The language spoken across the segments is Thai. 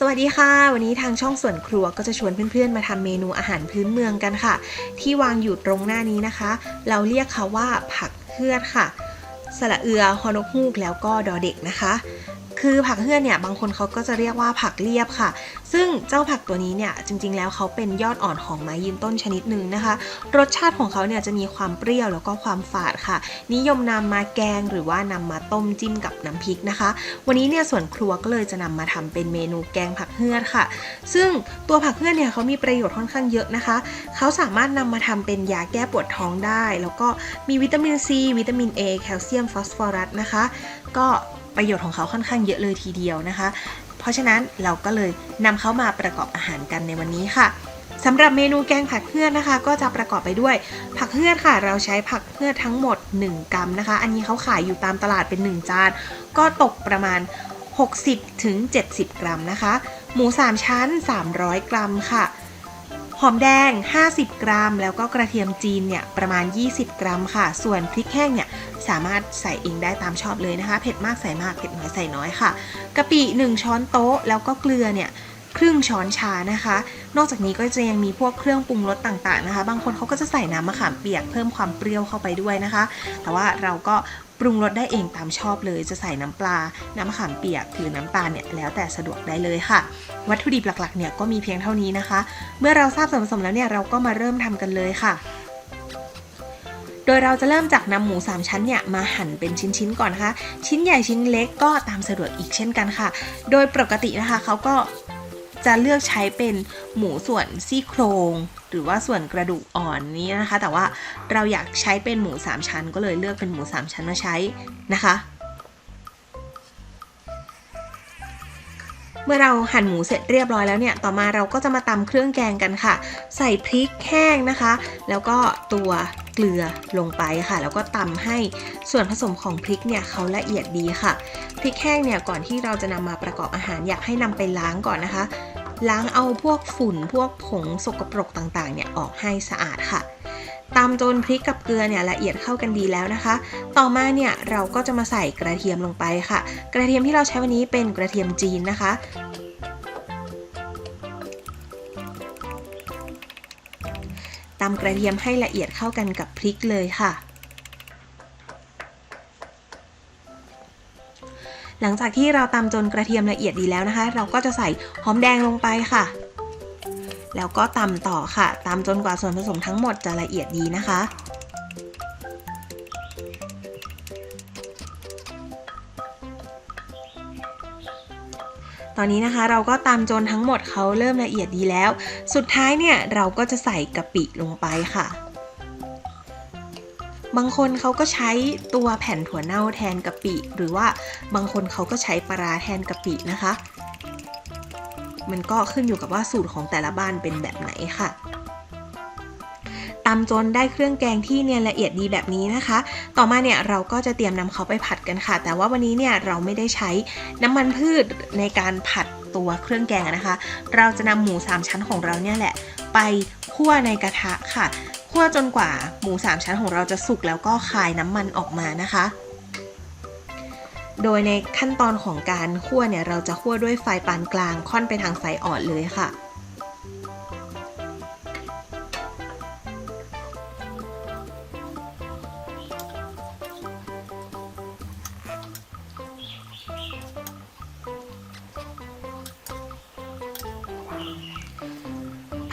สวัสดีค่ะ วันนี้ทางช่องส่วนครัวก็จะชวนเพื่อนๆ มาทำเมนูอาหารพื้นเมืองกันค่ะ ที่วางอยู่ตรงหน้านี้นะคะ เราเรียกเขาว่าผักเฮือดค่ะ สระเอือฮอนกฮูกแล้วก็ดอเด็กนะคะ คือผักเฮือดเนี่ยบางคนเขาก็จะเรียกว่าผักเรียบค่ะ ซึ่งเจ้าผักตัวนี้เนี่ยจริงๆ แล้วเขาเป็นยอดอ่อนของไม้ยืนต้นชนิดหนึ่งนะคะ รสชาติของเขาเนี่ยจะมีความเปรี้ยวแล้วก็ความฝาดค่ะ นิยมนำมาแกงหรือว่านำมาต้มจิ้มกับน้ำพริกนะคะ วันนี้เนี่ยส่วนครัวก็เลยจะนำมาทำเป็นเมนูแกงผักเฮือดค่ะ ซึ่งตัวผักเฮือดเนี่ยเขามีประโยชน์ค่อนข้างเยอะนะคะ เขาสามารถนำมาทำเป็นยาแก้ปวดท้องได้ แล้วก็มีวิตามินซีวิตามิน A แคลเซียมฟอสฟอรัสนะคะ ก็ ประโยชน์ของเขาค่อนข้างเยอะเลยทีเดียวนะคะ เพราะฉะนั้นเราก็เลยนำเขามาประกอบอาหารกันในวันนี้ค่ะสำหรับเมนูแกงผักเฮือดนะคะ ก็จะประกอบไปด้วย ผักเฮือดค่ะ เราใช้ผักเฮือดทั้งหมด 1 กรัมนะคะ อันนี้เขาขายอยู่ตามตลาดเป็น 1 จาน ก็ตกประมาณ 60ถึง70 กรัมนะคะ หมู 3 ชั้น 300 กรัมค่ะ หอมแดง 50 กรัม แล้วก็กระเทียมจีนเนี่ยประมาณ 20 กรัมค่ะ ส่วนพริกแห้งเนี่ย สามารถใส่เองได้ตามชอบเลยนะคะ เผ็ดมากใส่มาก เผ็ดน้อยใส่น้อยค่ะ กะปิ 1 ช้อนโต๊ะ แล้วก็เกลือเนี่ยครึ่งช้อนชานะคะ นอกจากนี้ก็จะยังมีพวกเครื่องปรุงรสต่างๆนะคะ บางคนเขาก็จะใส่น้ำมะขามเปียกเพิ่มความเปรี้ยวเข้าไปด้วยนะคะ แต่ว่าเราก็ปรุงรสได้เองตามชอบเลย จะใส่น้ำปลา น้ำมะขามเปียกหรือน้ำตาลเนี่ยแล้วแต่สะดวกได้เลยค่ะ วัตถุดิบหลักๆเนี่ยก็มีเพียงเท่านี้นะคะ เมื่อเราทราบส่วนผสมแล้วเนี่ยเราก็มาเริ่มทำกันเลยค่ะ โดยเราจะเริ่มจากนำหมู 3 ชั้นเนี่ยมาหั่นเป็นชิ้นๆก่อนนะคะ ชิ้นใหญ่ชิ้นเล็กก็ตามสะดวกอีกเช่นกันค่ะ โดยปกตินะคะเขาก็จะเลือกใช้เป็นหมูส่วนซี่โครง หรือว่าส่วนกระดูกอ่อนนี้นะคะ แต่ว่าเราอยากใช้เป็นหมู 3 ชั้น ก็เลยเลือกเป็นหมู 3 ชั้นมาใช้นะคะ เมื่อเราหั่นหมูเสร็จเรียบร้อยแล้วเนี่ย ต่อมาเราก็จะมาตำเครื่องแกงกันค่ะ ใส่พริกแห้งนะคะ แล้วก็ตัวเกลือลงไปค่ะ แล้วก็ตำให้ส่วนผสมของพริกเนี่ยเขาละเอียดดีค่ะ พริกแห้งเนี่ยก่อนที่เราจะนำมาประกอบอาหารอยากให้นำไปล้างก่อนนะคะ ล้างเอาพวกฝุ่นพวกผงสกปรกต่างๆเนี่ยออกให้สะอาดค่ะ ตามจนพริกกับเกลือเนี่ยละเอียดเข้ากันดีแล้วนะคะ ต่อมาเนี่ยเราก็จะมาใส่กระเทียมลงไปค่ะ กระเทียมที่เราใช้วันนี้เป็นกระเทียมจีนนะคะตำกระเทียมให้ละเอียดเข้ากันกับพริกเลยค่ะ หลังจากที่เราตำจนกระเทียมละเอียดดีแล้วนะคะ เราก็จะใส่หอมแดงลงไปค่ะ แล้วก็ตำต่อค่ะตำจนกว่าส่วนผสมทั้งหมดจะละเอียดดีนะคะ ตอนนี้นะคะเราก็ตำจนทั้งหมดเขาเริ่มละเอียดดีแล้ว สุดท้ายเนี่ยเราก็จะใส่กะปิลงไปค่ะบางคนเขาก็ใช้ตัวแผ่นถั่วเน่าแทนกะปิ หรือว่าบางคนเขาก็ใช้ปลาร้าแทนกะปินะคะ มันก็ขึ้นอยู่กับว่าสูตรของแต่ละบ้านเป็นแบบไหนค่ะตำจนได้เครื่องแกงที่เนียนละเอียดดีแบบนี้นะคะ ต่อมาเนี่ยเราก็จะเตรียมนำเขาไปผัดกันค่ะ แต่ว่าวันนี้เนี่ยเราไม่ได้ใช้น้ำมันพืชในการผัดตัวเครื่องแกงนะคะ เราจะนำหมู 3 ชั้นของเราเนี่ยแหละ ไปคั่วในกระทะค่ะ คั่วจนกว่าหมู 3 ชั้นของเราจะสุกแล้วก็คายน้ำมันออกมานะคะ โดยในขั้นตอนของการคั่วเนี่ยเราจะคั่วด้วยไฟปานกลางค่อนไปทางไฟอ่อนเลยค่ะ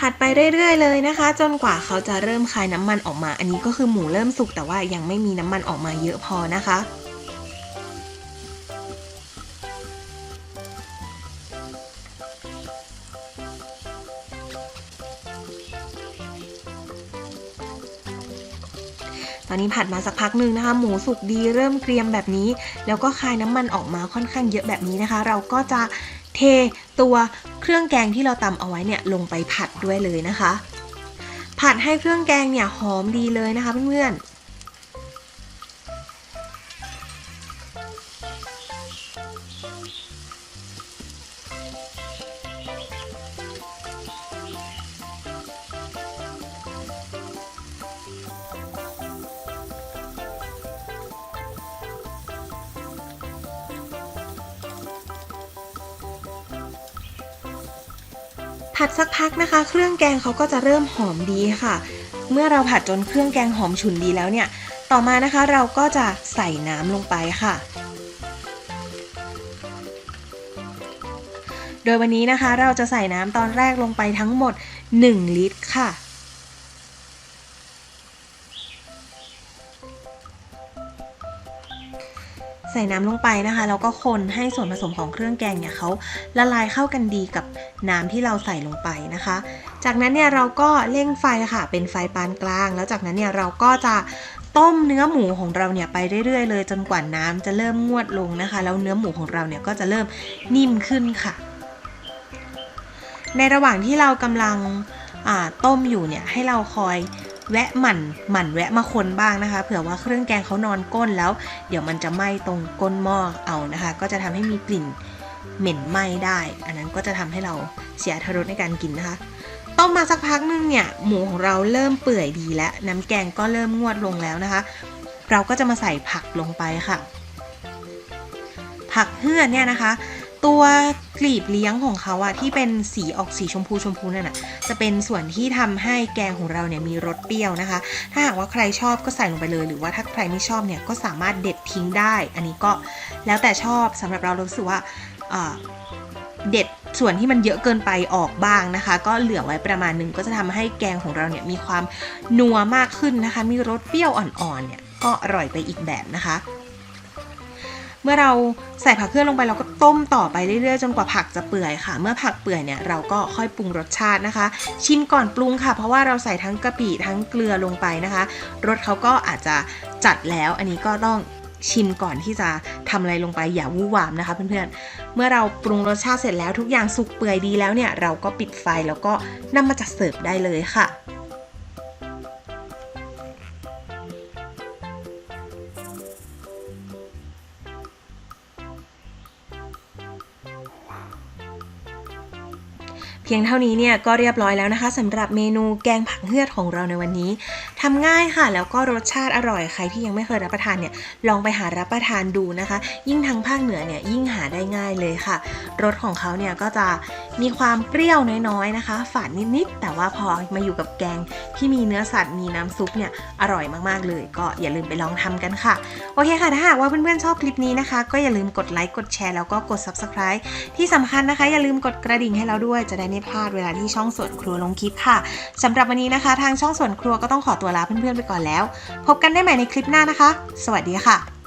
ผัดไปเรื่อย ๆ เลยนะคะ จนกว่าเขาจะเริ่มคายน้ำมันออกมา อันนี้ก็คือหมูเริ่มสุกแต่ว่ายังไม่มีน้ำมันออกมาเยอะพอนะคะ อนนี้ผัดมาสักพักหนึ่งนะคะ หมูสุกดีเริ่มเกรียมแบบนี้ แล้วก็คายน้ำมันออกมาค่อนข้างเยอะแบบนี้นะคะ เราก็จะเทตัวเครื่องแกงที่เราตำเอาไว้เนี่ยลงไปผัดด้วยเลยนะคะ ผัดให้เครื่องแกงเนี่ยหอมดีเลยนะคะเพื่อนๆ ผัดสักพักนะคะ เครื่องแกงเขาก็จะเริ่มหอมดีค่ะ เมื่อเราผัดจนเครื่องแกงหอมฉุนดีแล้วเนี่ย ต่อมานะคะเราก็จะใส่น้ำลงไปค่ะ โดยวันนี้นะคะเราจะใส่น้ำตอนแรกลงไปทั้งหมด 1 ลิตรค่ะใส่น้ำลงไปนะคะแล้วก็คนให้ส่วนผสมของเครื่องแกงเนี่ยเขาละลายเข้ากันดีกับ น้ำที่เราใส่ลงไปนะคะ จากนั้นเนี่ยเราก็เร่งไฟค่ะ เป็นไฟปานกลาง แล้วจากนั้นเนี่ยเราก็จะต้มเนื้อหมูของเราเนี่ยไปเรื่อยๆ เลย จนกว่าน้ำจะเริ่มงวดลงนะคะ แล้วเนื้อหมูของเราเนี่ยก็จะเริ่มนิ่มขึ้นค่ะ ในระหว่างที่เรากำลังต้มอยู่เนี่ยให้เราคอยแวะหมั่นหมั่นแวะมาคนบ้างนะคะ เผื่อว่าเครื่องแกงเขานอนก้นแล้ว เดี๋ยวมันจะไหม้ตรงก้นหม้อเอานะคะ ก็จะทำให้มีกลิ่น เหม็นไหม้ได้ อันนั้นก็จะทำให้เราเสียทรสในการกินนะคะต้มมาสักพักนึงเนี่ยหมูของเราเริ่มเปื่อยดีแล้วน้ำแกงก็เริ่มงวดลงแล้วนะคะ เราก็จะมาใส่ผักลงไปค่ะ ผักเฮือดเนี่ยนะคะ ตัวกลีบเลี้ยงของเขาอะที่เป็นสีออกสีชมพูชมพูนั่นอะจะเป็นส่วนที่ทำให้แกงของเราเนี่ยมีรสเปรี้ยวนะคะ ถ้าหากว่าใครชอบก็ใส่ลงไปเลย หรือว่าถ้าใครไม่ชอบเนี่ยก็สามารถเด็ดทิ้งได้ อันนี้ก็แล้วแต่ชอบสำหรับเราเรารู้สึกว่าเด็ดส่วนที่มันเยอะเกินไปออกบ้างนะคะ ก็เหลือไว้ประมาณหนึงก็จะทำให้แกงของเราเนี่ยมีความนัวมากขึ้นนะคะ มีรสเปรี้ยวอ่อนๆเนี่ยก็อร่อยไปอีกแบบนะคะ เมื่อเราใส่ผักเครื่องลงไปเราก็ต้มต่อไปเรื่อยๆ จนกว่าผักจะเปื่อยค่ะ เมื่อผักเปื่อยเนี่ยเราก็ค่อยปรุงรสชาตินะคะ ชิมก่อนปรุงค่ะ เพราะว่าเราใส่ทั้งกะปิทั้งเกลือลงไปนะคะรสเขาก็อาจจะจัดแล้ว อันนี้ก็ต้องชิมก่อนที่จะทำอะไรลงไปอย่าวู่วามนะคะเพื่อนๆ เมื่อเราปรุงรสชาติเสร็จแล้วทุกอย่างสุกเปื่อยดีแล้วเนี่ยเราก็ปิดไฟแล้วก็นำมาจัดเสิร์ฟได้เลยค่ะ เพียงเท่านี้เนี่ยก็เรียบร้อยแล้วนะคะสำหรับเมนูแกงผักเฮือดของเราในวันนี้ ทำง่ายค่ะ แล้วก็รสชาติอร่อยใครที่ยังไม่เคยรับประทานเนี่ยลองไปหารับประทานดูนะคะ ยิ่งทางภาคเหนือเนี่ยยิ่งหาได้ง่ายเลยค่ะรสของเขาเนี่ยก็จะมีความเปรี้ยวน้อยๆนะคะ ฝาดนิดๆแต่ว่าพอมาอยู่กับแกงที่มีเนื้อสัตว์มีน้ำซุปเนี่ยอร่อยมากๆเลย ก็อย่าลืมไปลองทำกันค่ะโอเคค่ะถ้าหากว่าเพื่อนๆชอบคลิปนี้นะคะ ก็อย่าลืมกดไลค์กดแชร์แล้วก็กด subscribe ที่สำคัญนะคะ อย่าลืมกดกระดิ่งให้เราด้วยจะได้ไม่พลาดเวลาที่ช่องสวนครัวลงคลิปค่ะสำหรับวันนี้นะคะ ทางช่องสวนครัวก็ต้องขอตัวลาเพื่อนๆไปก่อนแล้ว พบกันได้ใหม่ในคลิปหน้านะคะ สวัสดีค่ะ